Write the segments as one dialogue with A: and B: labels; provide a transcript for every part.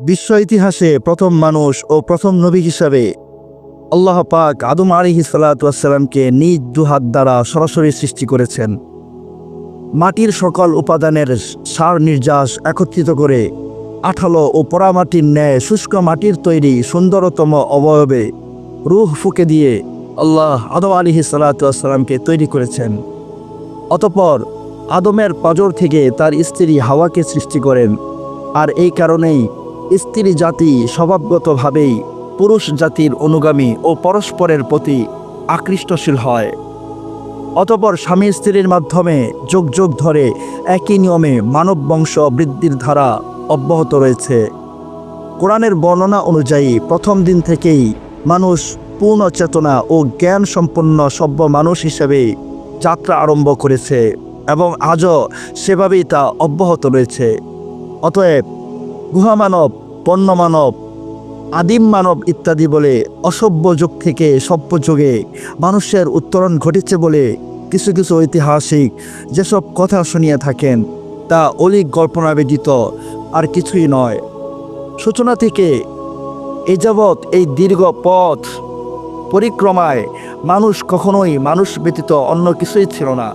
A: বিশ্ব ইতিহাসে প্রথম মানুষ ও প্রথম নবী হিসাবে আল্লাহ পাক আদম আলিহি সাল্লাতামকে নিজ দুহাত দ্বারা সরাসরি সৃষ্টি করেছেন। মাটির সকল উপাদানের সার নির্যাস একত্রিত করে আঠালো ও পোড়ামাটির ন্যায় শুষ্ক মাটির তৈরি সুন্দরতম অবয়বে রুহ ফুকে দিয়ে আল্লাহ আদম আলিহি সাল্লাতামকে তৈরি করেছেন। অতপর আদমের পাজর থেকে তার স্ত্রী হাওয়াকে সৃষ্টি করেন। আর এই কারণেই স্ত্রী জাতি স্বভাবগতভাবেই পুরুষ জাতির অনুগামী ও পরস্পরের প্রতি আকৃষ্টশীল হয়। অতপর স্বামী স্ত্রীর মাধ্যমে যুগ যুগ ধরে একই নিয়মে মানব বংশ বৃদ্ধির ধারা অব্যাহত রয়েছে। কোরআনের বর্ণনা অনুযায়ী প্রথম দিন থেকেই মানুষ পূর্ণ চেতনা ও জ্ঞান সম্পন্ন সভ্য মানুষ হিসেবে যাত্রা আরম্ভ করেছে এবং আজও সেভাবেই তা অব্যাহত রয়েছে। অতএব গুহামানব পণ্যমানব আদিম মানব ইত্যাদি বলে অসভ্য যুগ থেকে সভ্য যুগে মানুষের উত্তরণ ঘটেছে বলে কিছু কিছু ঐতিহাসিক যেসব কথা শুনিয়ে থাকেন তা অলিক কল্পনা ব্যতীত আর কিছুই নয়। সূচনা থেকে এ যাবৎ এই দীর্ঘ পথ পরিক্রমায় মানুষ কখনোই মানুষ ব্যতীত অন্য কিছুই ছিল না।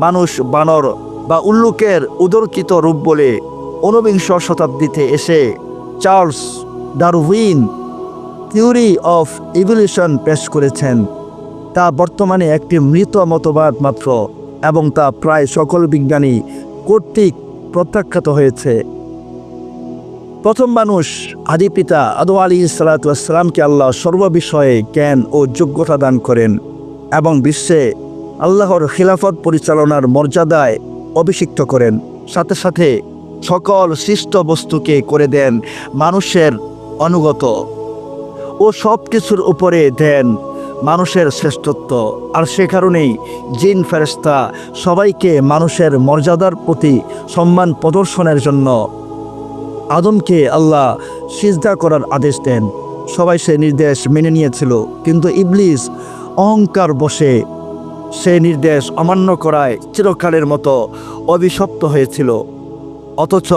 A: মানুষ বানর বা উল্লুকের উদরকিত রূপ বলে ঊনবিংশ শতাব্দীতে এসে Charles Darwin theory of evolution পেশ করেছেন। তা বর্তমানে একটি মৃত মতবাদ মাত্র এবং তা প্রায় সকল বিজ্ঞানী কর্তৃক প্রত্যাখ্যাত হয়েছে। প্রথম মানুষ আদি পিতা আদু আলী সালাতামকে আল্লাহ সর্ববিষয়ে জ্ঞান ও যোগ্যতা দান করেন এবং বিশ্বে আল্লাহর খিলাফত পরিচালনার মর্যাদায় অভিষিক্ত করেন। সাথে সাথে সকল সৃষ্ট বস্তুকে করে দেন মানুষের অনুগত ও সব কিছুর উপরে দেন মানুষের শ্রেষ্ঠত্ব। আর সে কারণেই জিন ফেরেস্তা সবাইকে মানুষের মর্যাদার প্রতি সম্মান প্রদর্শনের জন্য আদমকে আল্লাহ সিজদা করার আদেশ দেন। সবাই সে নির্দেশ মেনে নিয়েছিল, কিন্তু ইবলিস অহংকার বসে সে নির্দেশ অমান্য করায় চিরকালের মতো অভিশপ্ত হয়েছিল। অথচ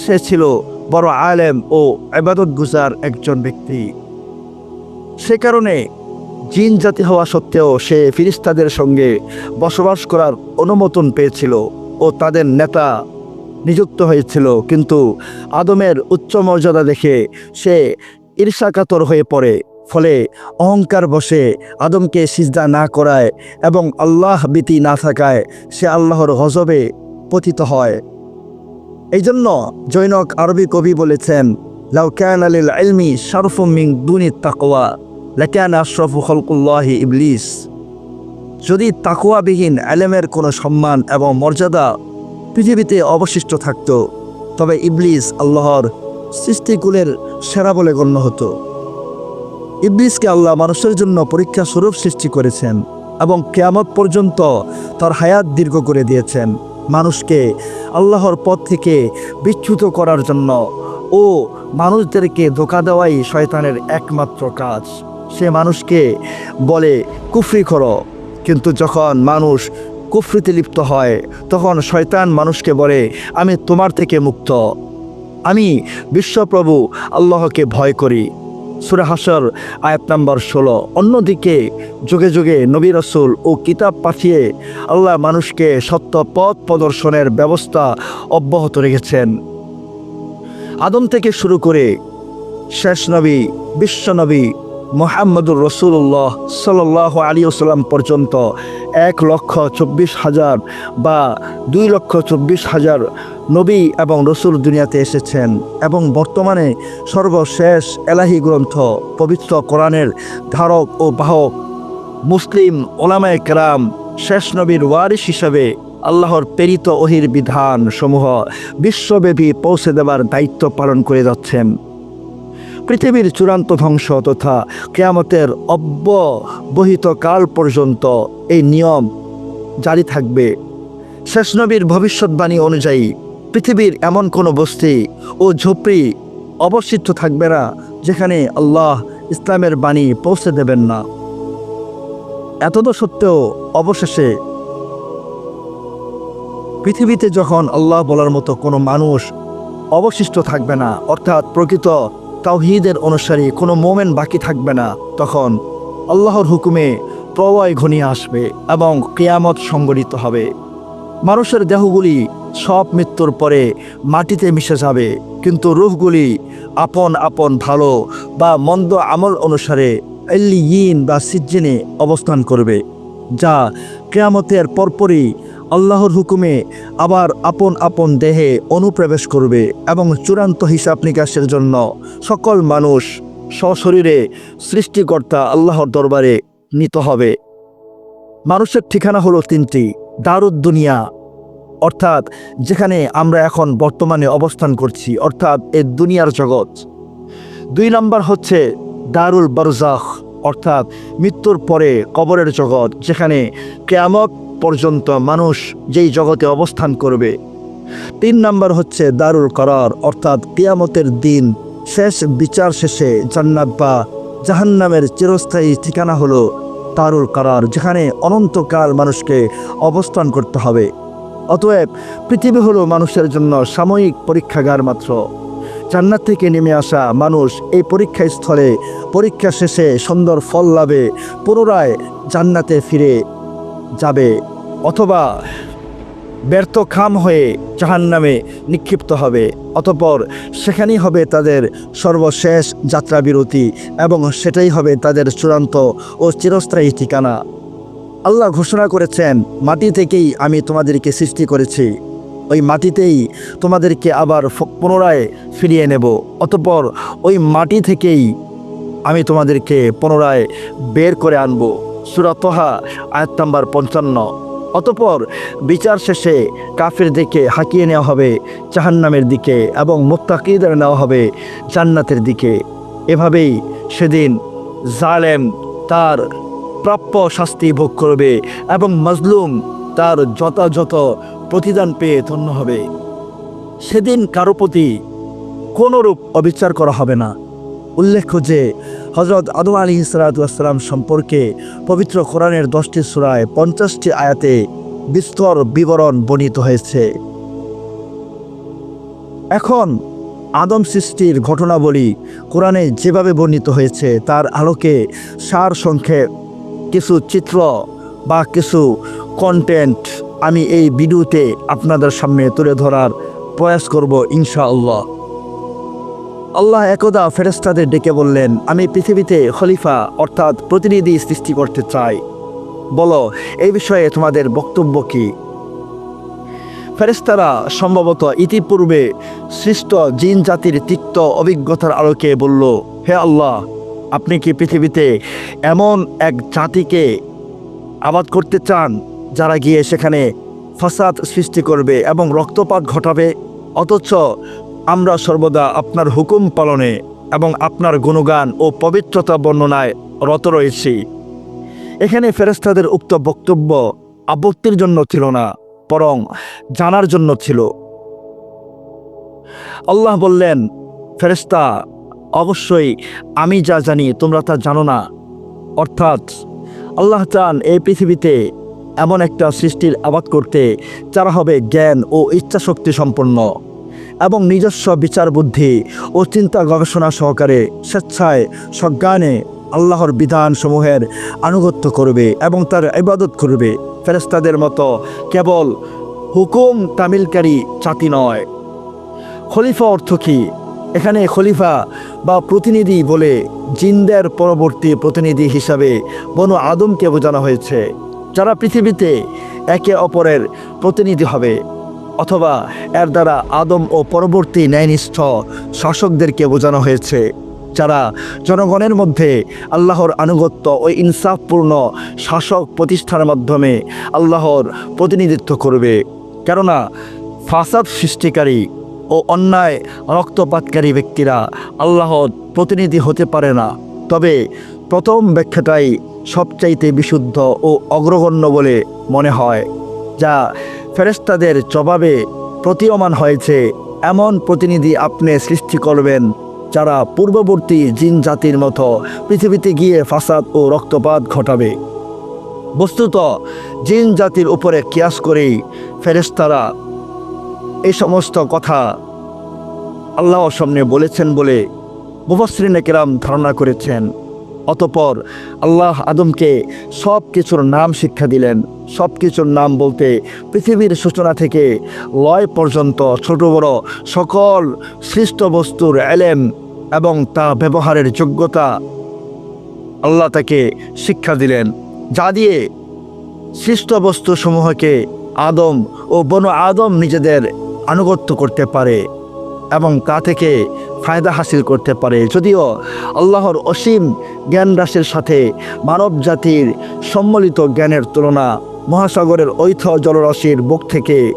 A: সে ছিল বড় আলেম ও আবাদত গুজার একজন ব্যক্তি। সে কারণে জিন জাতি হওয়া সত্ত্বেও সে ফিরিস্তাদের সঙ্গে বসবাস করার অনুমোদন পেয়েছিল ও তাদের নেতা নিযুক্ত হয়েছিল। কিন্তু আদমের উচ্চ মর্যাদা দেখে সে ঈর্ষাকাতর হয়ে পড়ে। ফলে অহংকার বসে আদমকে সিজদা না করায় এবং আল্লাহ বিতি না থাকায় সে আল্লাহর হজবে পতিত হয়। এই জন্য জৈনক আরবি কবি বলেছেন লাউকান আলিল আলমি শারফুমিং দুনি তাকোয়া লেকান আশরফু খলকুল্লাহি ইবলিস। যদি তাকুয়াবিহীন আলেমের কোনো সম্মান এবং মর্যাদা পৃথিবীতে অবশিষ্ট থাকত, তবে ইবলিস আল্লাহর সৃষ্টিকুলের সেরা বলে গণ্য হতো। ইবলিসকে আল্লাহ মানুষের জন্য পরীক্ষা স্বরূপ সৃষ্টি করেছেন এবং কেয়ামত পর্যন্ত তার হায়াত দীর্ঘ করে দিয়েছেন। মানুষকে আল্লাহর পথ থেকে বিচ্যুত করার জন্য ও মানুষদেরকে ধোকা দেওয়াই শয়তানের একমাত্র কাজ। সে মানুষকে বলে, কুফরি করো। কিন্তু যখন মানুষ কুফরিতে লিপ্ত হয়, তখন শয়তান মানুষকে বলে, আমি তোমার থেকে মুক্ত। আমি বিশ্বপ্রভু আল্লাহকে ভয় করি। সুরা হাসর, আয়াত নাম্বার ষোলো। অন্যদিকে যুগে যুগে নবী রসুল ও কিতাব পাঠিয়ে আল্লাহ মানুষকে সত্য পথ প্রদর্শনের ব্যবস্থা অব্যাহত রেখেছেন। আদম থেকে শুরু করে শেষ নবী বিশ্বনবী মোহাম্মদুর রসুল্লাহ সাল্লাহ আলী ওসাল্লাম পর্যন্ত এক লক্ষ চব্বিশ হাজার বা দুই লক্ষ চব্বিশ হাজার নবী এবং রসুল দুনিয়াতে এসেছেন এবং বর্তমানে সর্বশেষ এলাহি গ্রন্থ পবিত্র কোরআনের ধারক ও বাহক মুসলিম ওলামায় কেরাম শেষ নবীর ওয়ারিস হিসাবে আল্লাহর প্রেরিত অহির বিধান সমূহ বিশ্বব্যাপী পৌঁছে দেওয়ার দায়িত্ব পালন করে যাচ্ছেন। পৃথিবীর চূড়ান্ত ধ্বংস তথা কেয়ামতের অব্যবহিত কাল পর্যন্ত এই নিয়ম জারি থাকবে। শেষ নবীর ভবিষ্যৎবাণী অনুযায়ী পৃথিবীর এমন কোনো বস্তি ও ঝোপড়ি অবশিষ্ট থাকবে না যেখানে আল্লাহ ইসলামের বাণী পৌঁছে দেবেন না। এতদ সত্ত্বেও অবশেষে পৃথিবীতে যখন আল্লাহ বলার মতো কোনো মানুষ অবশিষ্ট থাকবে না, অর্থাৎ প্রকৃত তাওহিদের অনুসারী কোনো মোমেন বাকি থাকবে না। তখন আল্লাহর হুকুমে প্রলয় ঘনিয়ে আসবে এবং কেয়ামত সংগঠিত হবে। মানুষের দেহগুলি সব মৃত্যুর পরে মাটিতে মিশে যাবে, কিন্তু রূহগুলি আপন আপন ভালো বা মন্দ আমল অনুসারে এল্লি ইন বা সিজ্জিনে অবস্থান করবে, যা কেয়ামতের পরপরই আল্লাহর হুকুমে আবার আপন আপন দেহে অনুপ্রবেশ করবে এবং চূড়ান্ত হিসাব নিকাশের জন্য সকল মানুষ সশরীরে সৃষ্টিকর্তা আল্লাহর দরবারে নিত হবে। মানুষের ঠিকানা হলো তিনটি দারুদ দুনিয়া অর্থাৎ যেখানে আমরা এখন বর্তমানে অবস্থান করছি, অর্থাৎ এ দুনিয়ার জগৎ। দুই নম্বর হচ্ছে দারুল বারজাখ অর্থাৎ মৃত্যুর পরে কবরের জগৎ, যেখানে কেয়ামত পর্যন্ত মানুষ যেই জগতে অবস্থান করবে। তিন নম্বর হচ্ছে দারুল করার, অর্থাৎ কেয়ামতের দিন শেষ বিচার শেষে জান্নাত বা জাহান্নামের চিরস্থায়ী ঠিকানা হলো দারুল করার, যেখানে অনন্তকাল মানুষকে অবস্থান করতে হবে। অতএব পৃথিবী হলো মানুষের জন্য সাময়িক পরীক্ষাগার মাত্র। জান্নাত থেকে নেমে আসা মানুষ এই পরীক্ষা স্থলে পরীক্ষা শেষে সুন্দর ফল লাভে পুনরায় জান্নাতে ফিরে যাবে অথবা ব্যর্থ খাম হয়ে জাহান্নামে নিক্ষিপ্ত হবে। অতপর সেখানেই হবে তাদের সর্বশেষ যাত্রা বিরতি এবং সেটাই হবে তাদের চূড়ান্ত ও চিরস্থায়ী ঠিকানা। আল্লাহ ঘোষণা করেছেন, মাটি থেকেই আমি তোমাদেরকে সৃষ্টি করেছি। ওই মাটিতেই তোমাদেরকে আবার পুনরায় ফিরিয়ে নেব। অতপর ওই মাটি থেকেই আমি তোমাদেরকে পুনরায় বের করে আনব। সুরাতহা আয়াত নাম্বার পঞ্চান্ন। অতপর বিচার শেষে কাফের দিকে হাঁকিয়ে নেওয়া হবে, জাহান্নামের দিকে এবং মোত্তাকিদের নেওয়া হবে জান্নাতের দিকে। এভাবেই সেদিন জালেম তার প্রাপ্য শাস্তি ভোগ করবে এবং মজলুম তার যথাযথ প্রতিদান পেয়ে ধন্য হবে। সেদিন কারও প্রতি কোনোরূপ অবিচার করা হবে না। উল্লেখ্য যে হজরত আদম আলী ইসলাতাম সম্পর্কে পবিত্র কোরআনের দশটি সুরায় পঞ্চাশটি আয়াতে বিস্তর বিবরণ বর্ণিত হয়েছে। এখন আদম সৃষ্টির ঘটনাবলী কোরআনে যেভাবে বর্ণিত হয়েছে, তার আলোকে সার সংক্ষেপ কিছু চিত্র বা কিছু কন্টেন্ট আমি এই ভিডিওতে আপনাদের সামনে তুলে ধরার প্রয়াস করব ইনশাআল্লাহ। আল্লাহ একদা ফেরেস্তাদের ডেকে বললেন, আমি পৃথিবীতে খলিফা অর্থাৎ প্রতিনিধি সৃষ্টি করতে চাই। বলো, এই বিষয়ে তোমাদের বক্তব্য কী? ফেরেস্তারা সম্ভবত ইতিপূর্বে সৃষ্ট জিন জাতির তিক্ত অভিজ্ঞতার আলোকে বলল, হে আল্লাহ, আপনি কি পৃথিবীতে এমন এক জাতিকে আবাদ করতে চান, যারা গিয়ে সেখানে ফাসাদ সৃষ্টি করবে এবং রক্তপাত ঘটাবে? অথচ আমরা সর্বদা আপনার হুকুম পালনে এবং আপনার গুণগান ও পবিত্রতা বর্ণনায় রত রয়েছি। এখানে ফেরেস্তাদের উক্ত বক্তব্য আপত্তির জন্য ছিল না, বরং জানার জন্য ছিল। আল্লাহ বললেন ফেরেস্তা অবশ্যই আমি যা জানি তোমরা তা জানো না। অর্থাৎ আল্লাহ চান এই পৃথিবীতে এমন একটা সৃষ্টির আবাদ করতে, যারা হবে জ্ঞান ও ইচ্ছাশক্তি সম্পন্ন। এবং নিজস্ব বিচার বুদ্ধি ও চিন্তা গবেষণা সহকারে স্বেচ্ছায় সজ্ঞানে আল্লাহর বিধানসমূহের আনুগত্য করবে এবং তার ইবাদত করবে। ফেরেস্তাদের মতো কেবল হুকুম তামিলকারী জাতি নয়। খলিফা অর্থ কী? এখানে খলিফা বা প্রতিনিধি বলে জিন্দের পরবর্তী প্রতিনিধি হিসাবে বনু আদমকে বোঝানো হয়েছে, যারা পৃথিবীতে একে অপরের প্রতিনিধি হবে। অথবা এর দ্বারা আদম ও পরবর্তী ন্যায়নিষ্ঠ শাসকদেরকে বোঝানো হয়েছে, যারা জনগণের মধ্যে আল্লাহর আনুগত্য ও ইনসাফপূর্ণ শাসক প্রতিষ্ঠার মাধ্যমে আল্লাহর প্রতিনিধিত্ব করবে। কেননা ফাসাদ সৃষ্টিকারী ও অন্যায় রক্তপাতকারী ব্যক্তিরা আল্লাহর প্রতিনিধি হতে পারে না। তবে প্রথম ব্যাখ্যাটাই সবচাইতে বিশুদ্ধ ও অগ্রগণ্য বলে মনে হয়, যা ফেরেস্তাদের জবাবে প্রতীয়মান হয়েছে, এমন প্রতিনিধি আপনি সৃষ্টি করবেন যারা পূর্ববর্তী জিন জাতির মতো পৃথিবীতে গিয়ে ফাসাদ ও রক্তপাত ঘটাবে। বস্তুত জিন জাতির উপরে কিয়াস করেই ফেরেস্তারা এই সমস্ত কথা আল্লাহর সামনে বলেছেন বলে মুফসরিন কেরাম ধারণা করেছেন। অতপর আল্লাহ আদমকে সব কিছুর নাম শিক্ষা দিলেন। সব কিছুর নাম বলতে পৃথিবীর সূচনা থেকে লয় পর্যন্ত ছোট বড় সকল সৃষ্ট বস্তুর এলেম এবং তা ব্যবহারের যোগ্যতা আল্লাহ তাকে শিক্ষা দিলেন। যা দিয়ে সৃষ্ট বস্তুসমূহকে আদম ও বন আদম নিজেদের আনুগত্য করতে পারে এবং তা থেকে ফায়দা হাসিল করতে পারে। যদিও আল্লাহর অসীম জ্ঞান রাশির সাথে মানব জাতির সম্মিলিত জ্ঞানের তুলনা মহাসাগরের ঐথ জলরাশির বুক থেকে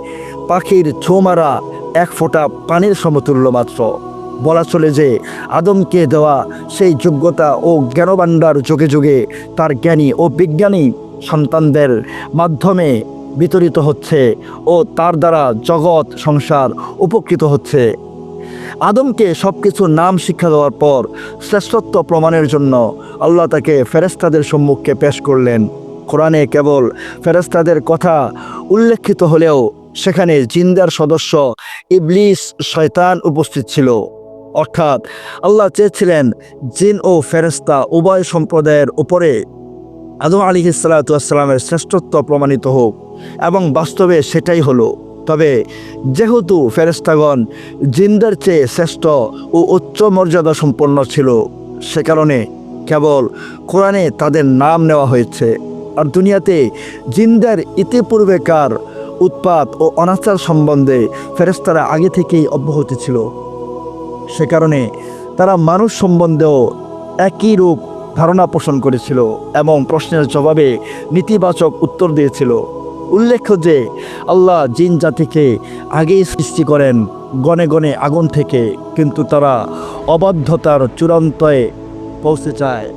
A: পাখির ছোমারা এক ফোঁটা পানির সমতুল্য মাত্র। বলা চলে যে আদমকে দেওয়া সেই যোগ্যতা ও জ্ঞানভাণ্ডার যুগে যুগে তার জ্ঞানী ও বিজ্ঞানী সন্তানদের মাধ্যমে বিতরিত হচ্ছে ও তার দ্বারা জগৎ সংসার উপকৃত হচ্ছে। আদমকে সব কিছুর নাম শিক্ষা দেওয়ার পর শ্রেষ্ঠত্ব প্রমাণের জন্য আল্লাহ তাকে ফেরেস্তাদের সম্মুখে পেশ করলেন। কোরআনে কেবল ফেরেস্তাদের কথা উল্লেখিত হলেও সেখানে জিন্দার সদস্য ইবলিস, শয়তান উপস্থিত ছিল। অর্থাৎ আল্লাহ চেয়েছিলেন জিন ও ফেরেস্তা উভয় সম্প্রদায়ের উপরে আদম আলী সালাতামের শ্রেষ্ঠত্ব প্রমাণিত হোক এবং বাস্তবে সেটাই হলো। তবে যেহেতু ফেরেস্তাগণ জিন্দার চেয়ে শ্রেষ্ঠ ও উচ্চ মর্যাদা সম্পন্ন ছিল, সে কারণে কেবল কোরআনে তাদের নাম নেওয়া হয়েছে। আর দুনিয়াতে জিন্দার ইতিপূর্বেকার উৎপাত ও অনাচার সম্বন্ধে ফেরেস্তারা আগে থেকেই অব্যাহতি ছিল। সে কারণে তারা মানুষ সম্বন্ধেও একই রূপ ধারণা পোষণ করেছিল এবং প্রশ্নের জবাবে নেতিবাচক উত্তর দিয়েছিল। উল্লেখ্য যে আল্লাহ জিন জাতিকে আগেই সৃষ্টি করেন, গনে গনে আগুন থেকে, কিন্তু তারা অবাধ্যতার চূড়ান্তয়ে পৌঁছে যায়।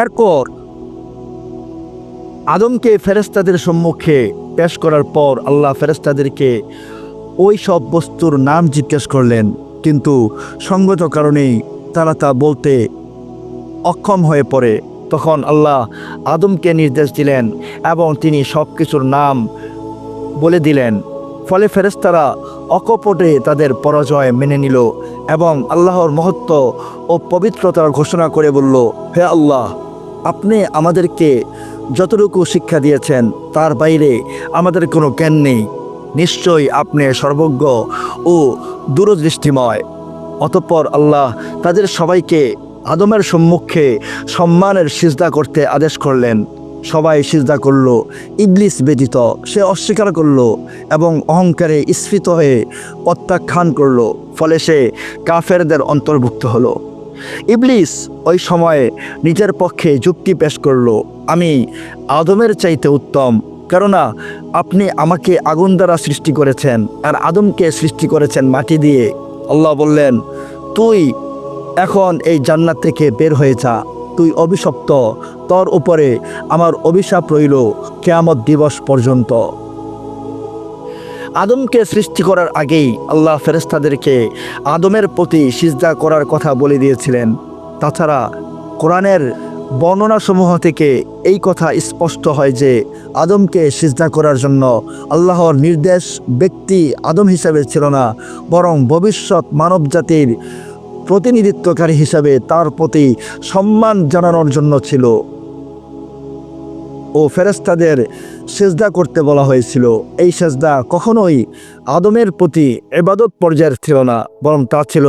A: এরপর আদমকে ফেরেস্তাদের সম্মুখে পেশ করার পর আল্লাহ ফেরেস্তাদেরকে ওই সব বস্তুর নাম জিজ্ঞেস করলেন, কিন্তু সঙ্গত কারণেই তারা তা বলতে অক্ষম হয়ে পড়ে। তখন আল্লাহ আদমকে নির্দেশ দিলেন এবং তিনি সব কিছুর নাম বলে দিলেন। ফলে ফেরেস্তারা অকপটে তাদের পরাজয় মেনে নিল এবং আল্লাহর মহত্ব ও পবিত্রতার ঘোষণা করে বলল, হে আল্লাহ, আপনি আমাদেরকে যতটুকু শিক্ষা দিয়েছেন, তার বাইরে আমাদের কোনো জ্ঞান নেই। নিশ্চয়ই আপনি সর্বজ্ঞ ও দূরদৃষ্টিময়। অতঃপর আল্লাহ তাদের সবাইকে আদমের সম্মুখে সম্মানের সিজদা করতে আদেশ করলেন। সবাই সিজদা করল, ইবলিস ব্যতীত সে অস্বীকার করল এবং অহংকারে স্ফীত হয়ে প্রত্যাখ্যান করল, ফলে সে কাফেরদের অন্তর্ভুক্ত হলো। ইবলিস ওই সময়ে নিজের পক্ষে যুক্তি পেশ করল, আমি আদমের চাইতে উত্তম, কেননা আপনি আমাকে আগুন দ্বারা সৃষ্টি করেছেন, আর আদমকে সৃষ্টি করেছেন মাটি দিয়ে। আল্লাহ বললেন, তুই এখন এই জান্নাত থেকে বের হয়ে যা। তুই অভিশপ্ত। তোর উপরে আমার অভিশাপ রইল কেয়ামত দিবস পর্যন্ত। আদমকে সৃষ্টি করার আগেই আল্লাহ ফেরেস্তাদেরকে আদমের প্রতি সিজদা করার কথা বলে দিয়েছিলেন। তাছাড়া কোরআনের বর্ণনাসমূহ থেকে এই কথা স্পষ্ট হয় যে আদমকে সিজদা করার জন্য আল্লাহর নির্দেশ ব্যক্তি আদম হিসাবে ছিল না, বরং ভবিষ্যৎ মানবজাতির প্রতিনিধিত্বকারী হিসাবে তার প্রতি সম্মান জানানোর জন্য ছিল। ও ফেরেস্তাদের সেজদা করতে বলা হয়েছিল। এই সেজদা কখনোই আদমের প্রতি এবাদত পর্যায়ের ছিল না, বরং তা ছিল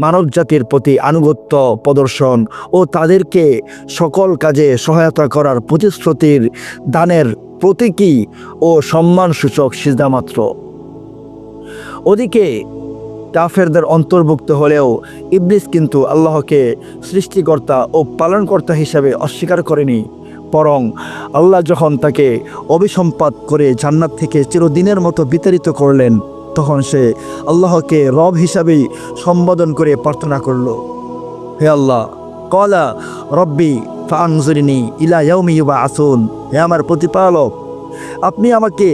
A: মানব জাতির প্রতি আনুগত্য, প্রদর্শন ও তাদেরকে সকল কাজে সহায়তা করার প্রতিশ্রুতির দানের প্রতীকী ও সম্মানসূচক সিজদা মাত্র। ওদিকে কাফেরদের অন্তর্ভুক্ত হলেও ইবলিস কিন্তু আল্লাহকে সৃষ্টিকর্তা ও পালনকর্তা হিসাবে অস্বীকার করেনি। বরং আল্লাহ যখন তাকে অভিসম্পাত করে জান্নাত থেকে চিরদিনের মতো বিতাড়িত করলেন, তখন সে আল্লাহকে রব হিসাবেই সম্বোধন করে প্রার্থনা করল। হে আল্লাহ কলা রব্বি ফাংজরিনী ইলা ইয়াউমি ইউবা আসুন হে আমার প্রতিপালক, আপনি আমাকে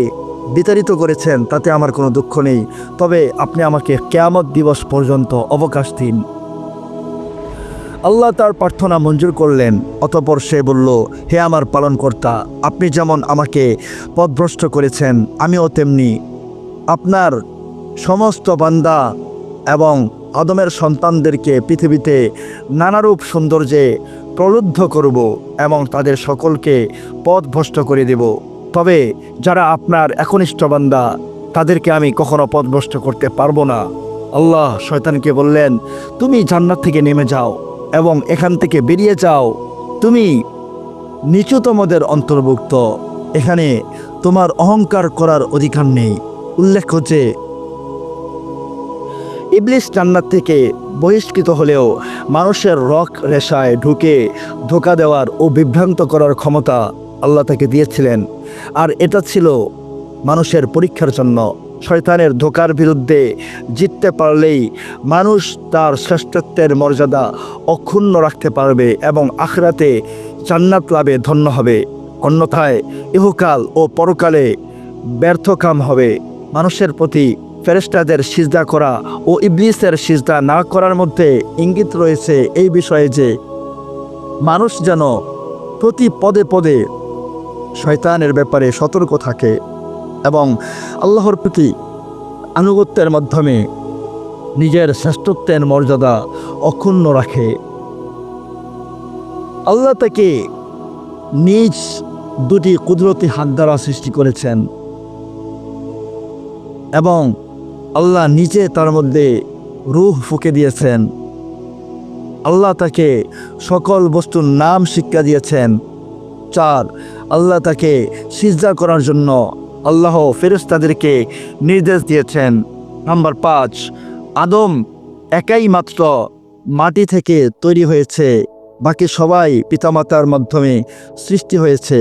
A: বিতাড়িত করেছেন, তাতে আমার কোনো দুঃখ নেই। তবে আপনি আমাকে কেয়ামত দিবস পর্যন্ত অবকাশ দিন আল্লাহ তার প্রার্থনা মঞ্জুর করলেন, অতপর সে বলল, হে আমার পালনকর্তা, আপনি যেমন আমাকে পথভ্রষ্ট করেছেন, আমিও তেমনি। আপনার সমস্ত বান্দা এবং আদমের সন্তানদেরকে পৃথিবীতে নানারূপ সৌন্দর্যে প্রলুব্ধ করব এবং তাদের সকলকে পথভ্রষ্ট করে দেব। তবে যারা আপনার একনিষ্ঠ বান্দা, তাদেরকে আমি কখনো পথভ্রষ্ট করতে পারব না। আল্লাহ শয়তানকে বললেন, তুমি জান্নাত থেকে নেমে যাও এবং এখান থেকে বেরিয়ে যাও। তুমি নিচুতমদের অন্তর্ভুক্ত। এখানে তোমার অহংকার করার অধিকার নেই। উল্লেখ হচ্ছে ইবলিস জান্নাত থেকে বহিষ্কৃত হলেও মানুষের রক রেশায় ঢুকে ধোকা দেওয়ার ও বিভ্রান্ত করার ক্ষমতা আল্লাহ তাকে দিয়েছিলেন। আর এটা ছিল মানুষের পরীক্ষার জন্য। শয়তানের ধোকার বিরুদ্ধে জিততে পারলেই মানুষ তার শ্রেষ্ঠত্বের মর্যাদা অক্ষুণ্ণ রাখতে পারবে এবং আখরাতে জান্নাত লাভে ধন্য হবে। অন্যথায় ইহকাল ও পরকালে ব্যর্থকাম হবে। মানুষের প্রতি ফেরেস্তাদের সিজদা করা ও ইবলিসের সিজদা না করার মধ্যে ইঙ্গিত রয়েছে এই বিষয়ে যে, মানুষ যেন প্রতি পদে পদে শয়তানের ব্যাপারে সতর্ক থাকে এবং আল্লাহর প্রতি আনুগত্যের মাধ্যমে নিজের শ্রেষ্ঠত্বের মর্যাদা অক্ষুণ্ণ রাখে। আল্লাহ তাকে নিজ দুটি কুদরতি হাত দ্বারা সৃষ্টি করেছেন এবং আল্লাহ নিজে তার মধ্যে রুহ ফুকে দিয়েছেন। আল্লাহ তাকে সকল বস্তুর নাম শিক্ষা দিয়েছেন, চার আল্লাহ তাকে সিজদা করার জন্য আল্লাহ ফেরেশতাদেরকে নির্দেশ দিয়েছেন। নাম্বার পাঁচ, আদম একাই মাত্র মাটি থেকে তৈরি হয়েছে, বাকি সবাই পিতামাতার মাধ্যমে সৃষ্টি হয়েছে।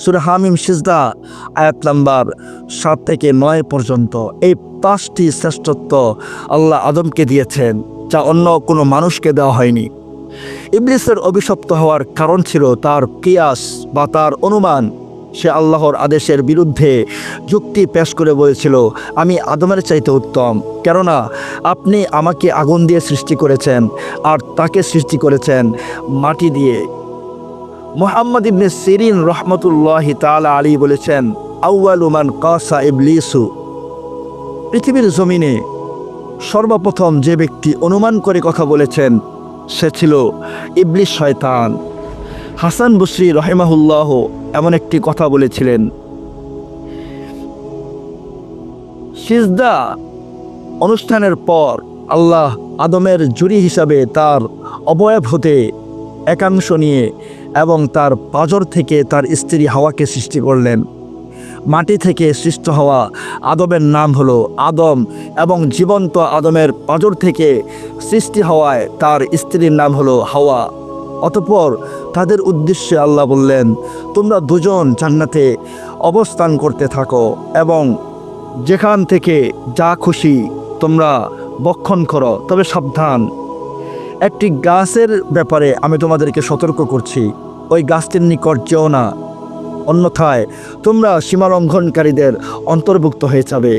A: সুরহামিম সিজদা, আয়াত নাম্বার সাত থেকে নয় পর্যন্ত এই পাঁচটি শ্রেষ্ঠত্ব আল্লাহ আদমকে দিয়েছেন, যা অন্য কোনো মানুষকে দেওয়া হয়নি। ইবলিসের অভিশপ্ত হওয়ার কারণ ছিল তার কিয়াস বা তার অনুমান। সে আল্লাহর আদেশের বিরুদ্ধে যুক্তি পেশ করে বলেছিল, আমি আদমের চাইতে উত্তম। কেননা, আপনি আমাকে আগুন দিয়ে সৃষ্টি করেছেন আর তাকে সৃষ্টি করেছেন মাটি দিয়ে। মোহাম্মদ ইবনে সিরিন রহমতুল্লাহ তালা আলী বলেছেন আউয়ালুমান কাসা ইবলিসু। পৃথিবীর জমিনে সর্বপ্রথম যে ব্যক্তি অনুমান করে কথা বলেছেন সে ছিল ইবলিস শয়তান। হাসান বসরি রহেমাহুল্লাহ এমন একটি কথা বলেছিলেন। সিজদা অনুষ্ঠানের পর আল্লাহ আদমের জুরি হিসাবে তার অবয়ব হতে একাংশ নিয়ে এবং তার পাজর থেকে তার স্ত্রী হাওয়াকে সৃষ্টি করলেন। মাটি থেকে সৃষ্ট হওয়া আদমের নাম হলো আদম এবং জীবন্ত আদমের পাজর থেকে সৃষ্টি হওয়ায় তার স্ত্রীর নাম হলো হাওয়া। অতপর তাদের উদ্দেশ্যে আল্লাহ বললেন, তোমরা দুজন জান্নাতে অবস্থান করতে থাকো এবং যেখান থেকে যা খুশি তোমরা বক্ষণ করো, তবে সাবধান। একটি গাছের ব্যাপারে আমি তোমাদেরকে সতর্ক করছি। ওই গাছটির নিকট যেও না। অন্যথায় তোমরা সীমালঙ্ঘনকারীদের অন্তর্ভুক্ত হয়ে যাবে।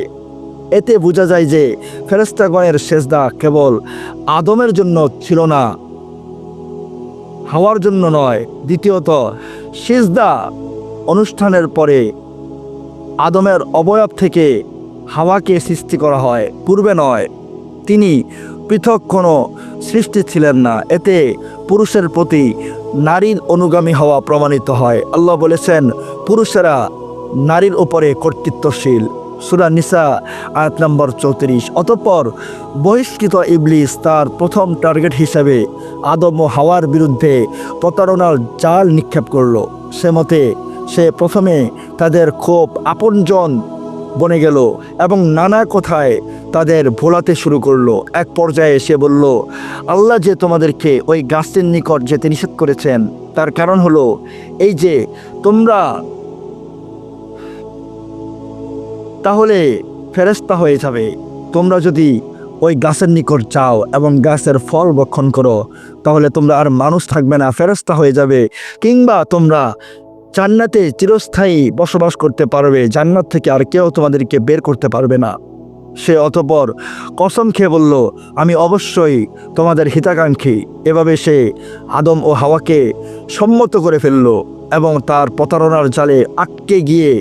A: এতে বোঝা যায় যে ফেরেস্তাগণের সেজদা কেবল আদমের জন্য ছিল না, হাওয়ার জন্য নয়। দ্বিতীয়ত, সিজদা অনুষ্ঠানের পরে আদমের অবয়ব থেকে হাওয়াকে সৃষ্টি করা হয়, পূর্বে নয়। তিনি পৃথক কোনো সৃষ্টি ছিলেন না। এতে পুরুষের প্রতি নারীর অনুগামী হওয়া প্রমাণিত হয়। আল্লাহ বলেছেন, পুরুষেরা নারীর উপরে কর্তৃত্বশীল। সুরা নিসা, আয়াত নম্বর চৌত্রিশ। অতঃপর বহিষ্কৃত ইবলিস তার প্রথম টার্গেট হিসেবে আদম ও হাওয়ার বিরুদ্ধে প্রতারণার জাল নিক্ষেপ করল। সে মতে, সে প্রথমে তাদের খুব আপনজন বনে গেল এবং নানা কথায় তাদের ভোলাতে শুরু করল। এক পর্যায়ে সে বলল, আল্লাহ যে তোমাদেরকে ওই গাছের নিকট যেতে নিষেধ করেছেন, তার কারণ হলো এই যে তোমরা তাহলে ফেরেস্তা হয়ে যাবে। তোমরা যদি ওই গাছের নিকট যাও এবং গাছের ফল বক্ষণ করো, তাহলে তোমরা আর মানুষ থাকবে না ফেরস্তা হয়ে যাবে। কিংবা তোমরা জান্নাতে চিরস্থায়ী বসবাস করতে পারবে, জান্নাত থেকে আর কেউ তোমাদেরকে বের করতে পারবে না। সে অতপর কসম খেয়ে বলল, আমি অবশ্যই তোমাদের হিতাকাঙ্ক্ষী। এভাবে সে আদম ও হাওয়াকে সম্মত করে ফেলল এবং তার প্রতারণার জালে আটকে গিয়ে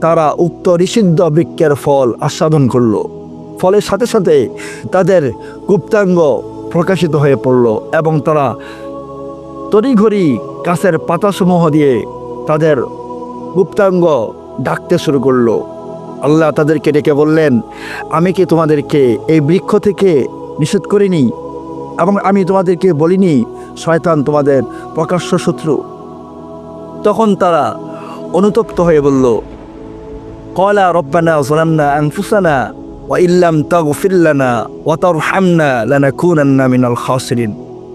A: তারা উক্ত নিষিদ্ধ বৃক্ষের ফল আস্বাদন করল। ফলের সাথে সাথে তাদের গুপ্তাঙ্গ প্রকাশিত হয়ে পড়ল এবং তারা তড়িঘড়ি গাছের পাতাসমূহ দিয়ে তাদের গুপ্তাঙ্গ ডাকতে শুরু করল। আল্লাহ তাদেরকে ডেকে বললেন, আমি কি তোমাদেরকে এই বৃক্ষ থেকে নিষেধ করিনি? এবং আমি তোমাদেরকে বলিনি, শয়তান তোমাদের প্রকাশ্য শত্রু? তখন তারা অনুতপ্ত হয়ে বলল, কলা রব্বানা জলামনা আনফুসানা ওয়া ইল্লাম তাগফির লানা ওয়া তারহামনা লানাকুনান্না মিনাল খাসিরিন।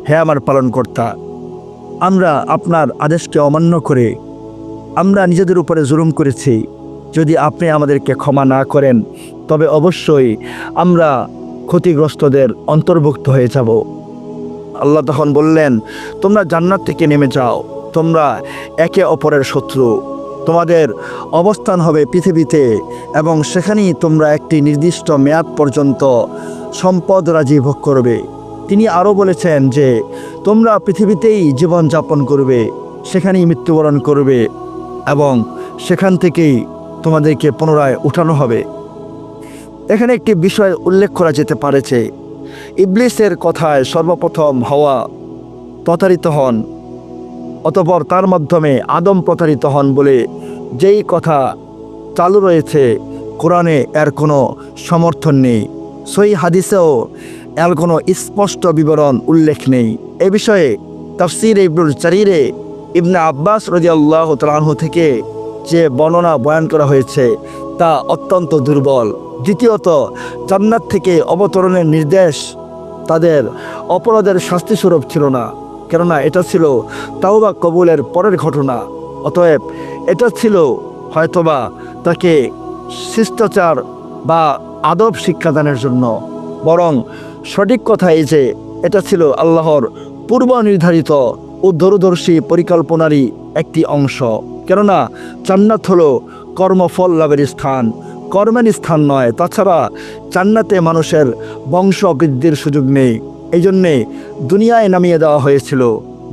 A: হে আমার পালনকর্তা, আমরা আপনার আদেশকে অমান্য করে আমরা নিজেদের উপরে জুলুম করেছি। যদি আপনি আমাদেরকে ক্ষমা না করেন, তবে অবশ্যই আমরা ক্ষতিগ্রস্তদের অন্তর্ভুক্ত হয়ে যাব। আল্লাহ তখন বললেন, তোমরা জান্নাত থেকে নেমে যাও। তোমরা একে অপরের শত্রু। তোমাদের অবস্থান হবে পৃথিবীতে এবং সেখানেই তোমরা একটি নির্দিষ্ট মেয়াদ পর্যন্ত সম্পদ রাজি ভোগ করবে। তিনি আরও বলেছেন যে, তোমরা পৃথিবীতেই জীবনযাপন করবে, সেখানেই মৃত্যুবরণ করবে এবং সেখান থেকেই তোমাদেরকে পুনরায় উঠানো হবে। এখানে একটি বিষয় উল্লেখ করা যেতে পারেছে। ইবলিসের কথায় সর্বপ্রথম হওয়া প্রতারিত হন, অতপর তার মাধ্যমে আদম প্রতারিত হন বলে যেই কথা চালু রয়েছে, কোরআনে এর কোনো সমর্থন নেই। সই হাদিসেও এর কোনো স্পষ্ট বিবরণ উল্লেখ নেই। এ বিষয়ে তাফসির ইবনুল চারিরে ইবনে আব্বাস রদি আল্লাহ তালাহ থেকে যে বর্ণনা বয়ান করা হয়েছে তা অত্যন্ত দুর্বল। দ্বিতীয়ত, জান্নাত থেকে অবতরণের নির্দেশ তাদের অপরাধের শাস্তিস্বরূপ ছিল না, কেননা এটা ছিল তাওবা কবুলের পরের ঘটনা। অতএব এটা ছিল হয়তোবা তাকে শিষ্টাচার বা আদব শিক্ষাদানের জন্য। বরং সঠিক কথা এই যে, এটা ছিল আল্লাহর পূর্ব নির্ধারিত ও দূরদর্শী পরিকল্পনারই একটি অংশ। কেননা জান্নাত হলো কর্মফল লাভের স্থান, কর্মের স্থান নয়। তাছাড়া জান্নাতে মানুষের বংশ বৃদ্ধির সুযোগ নেই। এই জন্যে দুনিয়ায় নামিয়ে দেওয়া হয়েছিল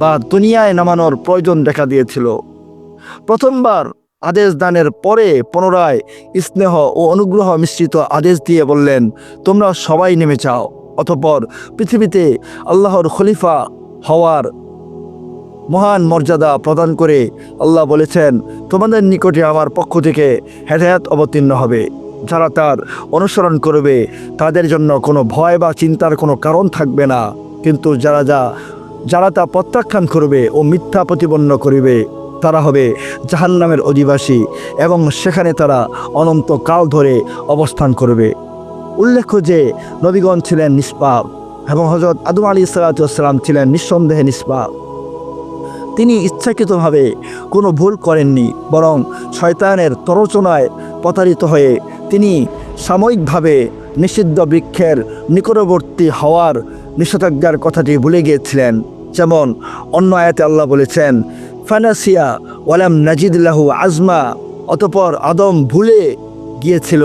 A: বা দুনিয়ায় নামানোর প্রয়োজন দেখা দিয়েছিল। প্রথমবার আদেশ দানের পরে পুনরায় স্নেহ ও অনুগ্রহ মিশ্রিত আদেশ দিয়ে বললেন, তোমরা সবাই নেমে চাও অতপর পৃথিবীতে আল্লাহর খলিফা হওয়ার মহান মর্যাদা প্রদান করে আল্লাহ বলেছেন, তোমাদের নিকটে আমার পক্ষ থেকে হেদায়াত অবতীর্ণ হবে। যারা তার অনুসরণ করবে, তাদের জন্য কোনো ভয় বা চিন্তার কোনো কারণ থাকবে না। কিন্তু যারা যা, যারা তা প্রত্যাখ্যান করবে ও মিথ্যা প্রতিপন্ন করিবে, তারা হবে জাহান্নামের অধিবাসী এবং সেখানে তারা অনন্ত কাল ধরে অবস্থান করবে। উল্লেখ্য যে, নবীগণ ছিলেন নিষ্পাপ এবং হজরত আদম আলী সালাতাম ছিলেন নিঃসন্দেহে নিষ্পাপ। তিনি ইচ্ছাকৃতভাবে কোনো ভুল করেননি, বরং শয়তানের তরচনায় প্রতারিত হয়ে তিনি সাময়িকভাবে নিষিদ্ধ বৃক্ষের নিকটবর্তী হওয়ার নিষেধাজ্ঞার কথাটি ভুলে গিয়েছিলেন। যেমন অন্য আয়াতে আল্লাহ বলেছেন, ফানাসিয়া ওয়ালাম নাজিদুল্লাহু আজমা অতপর আদম ভুলে গিয়েছিল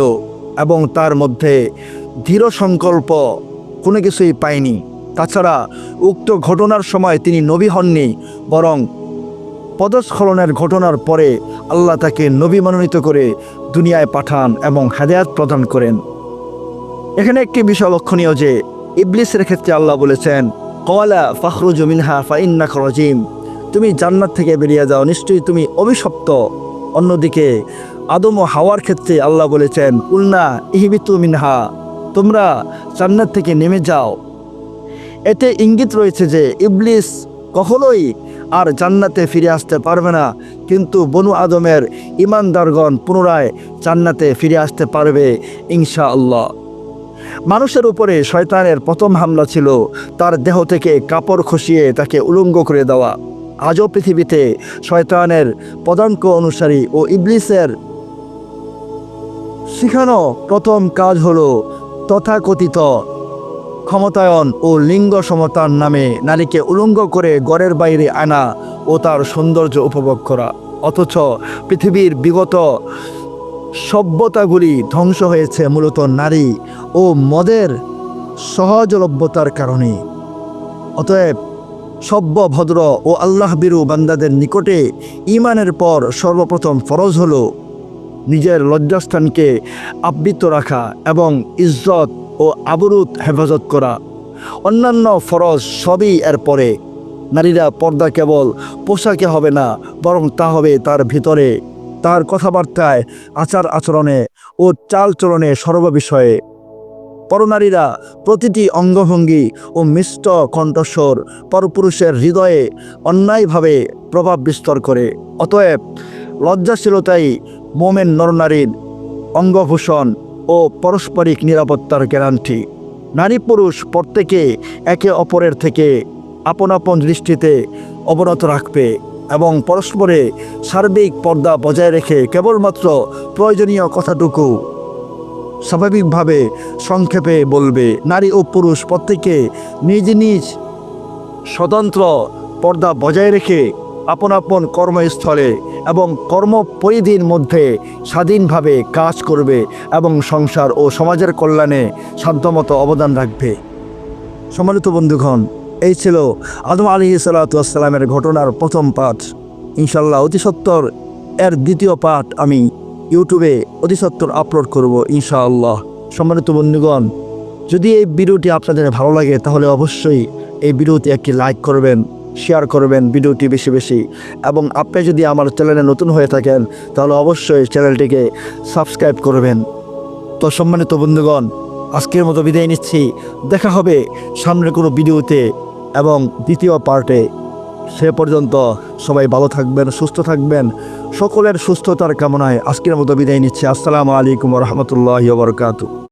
A: এবং তার মধ্যে দৃঢ় সংকল্প কোনো কিছুই পায়নি। তাছাড়া উক্ত ঘটনার সময় তিনি নবী হননি, বরং পদস্খলনের ঘটনার পরে আল্লাহ তাকে নবী মনোনীত করে দুনিয়ায় পাঠান এবং হেদায়াত প্রদান করেন। এখানে একটি বিষয় লক্ষণীয় যে, ইবলিসের ক্ষেত্রে আল্লাহ বলেছেন, কওয়ালা ফখরুজ মিনহা ফাইন্না খরজিম তুমি জান্নাত থেকে বেরিয়ে যাও, নিশ্চয়ই তুমি অভিশপ্ত। অন্যদিকে, আদম ও হাওয়ার ক্ষেত্রে আল্লাহ বলেছেন, উল্না ইহিবিতু মিনহা, তোমরা জান্নাত থেকে নেমে যাও। এতে ইঙ্গিত রয়েছে যে ইবলিস কখনোই আর জান্নাতে ফিরে আসতে পারবে না। কিন্তু বনু আদমের ইমানদারগণ পুনরায় জান্নাতে ফিরে আসতে পারবে ইনশা আল্লাহ মানুষের উপরে শয়তানের প্রথম হামলা ছিল, তার দেহ থেকে কাপড় খসিয়ে তাকে উলঙ্গ করে দেওয়া। আজও পৃথিবীতে শয়তানের পদাঙ্ক অনুসারী ও ইবলিসের শিখানো প্রথম কাজ হল তথাকথিত ক্ষমতায়ন ও লিঙ্গ সমতার নামে নারীকে উলঙ্গ করে গড়ের বাইরে আনা ও তার সৌন্দর্য উপভোগ করা। অথচ পৃথিবীর বিগত সভ্যতাগুলি ধ্বংস হয়েছে মূলত নারী ও মদের সহজলভ্যতার কারণে। অতএব সভ্য, ভদ্র ও আল্লাহ বিরু বান্দাদের নিকটে ইমানের পর সর্বপ্রথম ফরজ হলো নিজের লজ্জাস্থানকে আবৃত রাখা এবং ইজ্জত ও আবরুত হেফাজত করা। অন্যান্য ফরজ সবই এর পরে। নারীরা পর্দা কেবল পোশাকে হবে না, বরং তা হবে তার ভিতরে। তার কথাবার্তায়, আচার আচরণে ও চালচরণে সর্ববিষয়ে পরনারীরা প্রতিটি অঙ্গভঙ্গি ও মিষ্ট কণ্ঠস্বর পরপুরুষের হৃদয়ে অন্যায়ভাবে প্রভাব বিস্তার করে। অতএব লজ্জাশীলতাই মোমেন নরনারীর অঙ্গভূষণ ও পারস্পরিক নিরাপত্তার গ্যারান্টি। নারী পুরুষ প্রত্যেকে একে অপরের থেকে আপন আপন দৃষ্টিতে অবনত রাখবে এবং পরস্পরে সার্বিক পর্দা বজায় রেখে কেবলমাত্র প্রয়োজনীয় কথাটুকু স্বাভাবিকভাবে সংক্ষেপে বলবে। নারী ও পুরুষ প্রত্যেকে নিজ নিজ স্বতন্ত্র পর্দা বজায় রেখে আপন আপন কর্মস্থলে এবং কর্ম পরিধির মধ্যে স্বাধীনভাবে কাজ করবে এবং সংসার ও সমাজের কল্যাণে সাধ্যমতো অবদান রাখবে। সম্মানিত বন্ধুগণ, এই ছিল আদম আলী সালাতামের ঘটনার প্রথম পাঠ। ইনশাল্লাহ অতি সত্তর এর দ্বিতীয় পাঠ আমি ইউটিউবে অতি সত্তর আপলোড করব ইনশাআল্লাহ। সম্মানিত বন্ধুগণ, যদি এই ভিডিওটি আপনাদের ভালো লাগে তাহলে অবশ্যই এই ভিডিওতে একটি লাইক করবেন। শেয়ার করবেন ভিডিওটি বেশি বেশি। এবং আপনি যদি আমার চ্যানেলে নতুন হয়ে থাকেন, তাহলে অবশ্যই চ্যানেলটিকে সাবস্ক্রাইব করবেন। তো সম্মানিত বন্ধুগণ, আজকের মতো বিদায় নিচ্ছি। দেখা হবে সামনের কোনো ভিডিওতে এবং দ্বিতীয় পার্টে। সে পর্যন্ত সবাই ভালো থাকবেন, সুস্থ থাকবেন। সকলের সুস্থতার কামনায় আজকের মতো বিদায় নিচ্ছি। আসসালামু আলাইকুম রহমতুল্লাহ বরকাতু